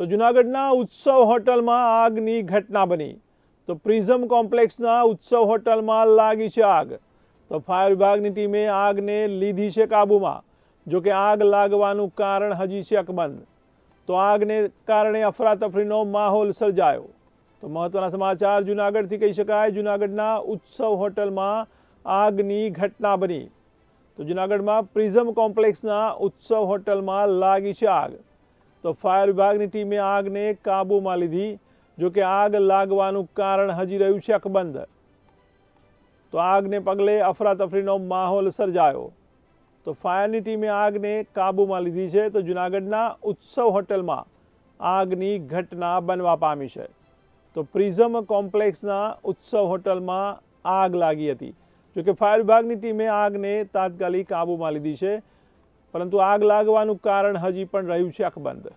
તો જુનાગઢના ઉત્સવ હોટલમાં આગની ઘટના બની તો પ્રિઝમ કોમ્પ્લેક્સના ઉત્સવ હોટલમાં લાગી છે આગ તો ફાયર વિભાગની ટીમે આગને લીધી છે કાબૂમાં જો કે આગ લાગવાનું કારણ હજી છે અકબંધ તો આગને કારણે અફરાતફરીનો માહોલ સર્જાયો તો મહત્વના સમાચાર જુનાગઢથી કહી શકાય જુનાગઢના ઉત્સવ હોટલમાં આગની ઘટના બની તો જુનાગઢમાં પ્રિઝમ કોમ્પ્લેક્સના ઉત્સવ હોટલમાં લાગી છે આગ તો ફાયર વિભાગની ટીમે આગને કાબૂમાં લીધી, જો કે આગ લાગવાનું કારણ હજી રહ્યું છે અકબંધ. તો આગને પગલે અફરાતફરીનો માહોલ સર્જાયો. તો ફાયરની ટીમે આગને કાબૂમાં લીધી છે, તો જુનાગઢના ઉત્સવ હોટલમાં આગની ઘટના બનવા પામી છે. તો પ્રિઝમ કોમ્પ્લેક્સના ઉત્સવ હોટલમાં આગ લાગી હતી. જોકે ફાયર વિભાગની ટીમે આગને તાત્કાલિક કાબૂમાં લીધી છે પરંતુ આગ લાગવાનું કારણ હજી પણ રહ્યું છે અકબંધ.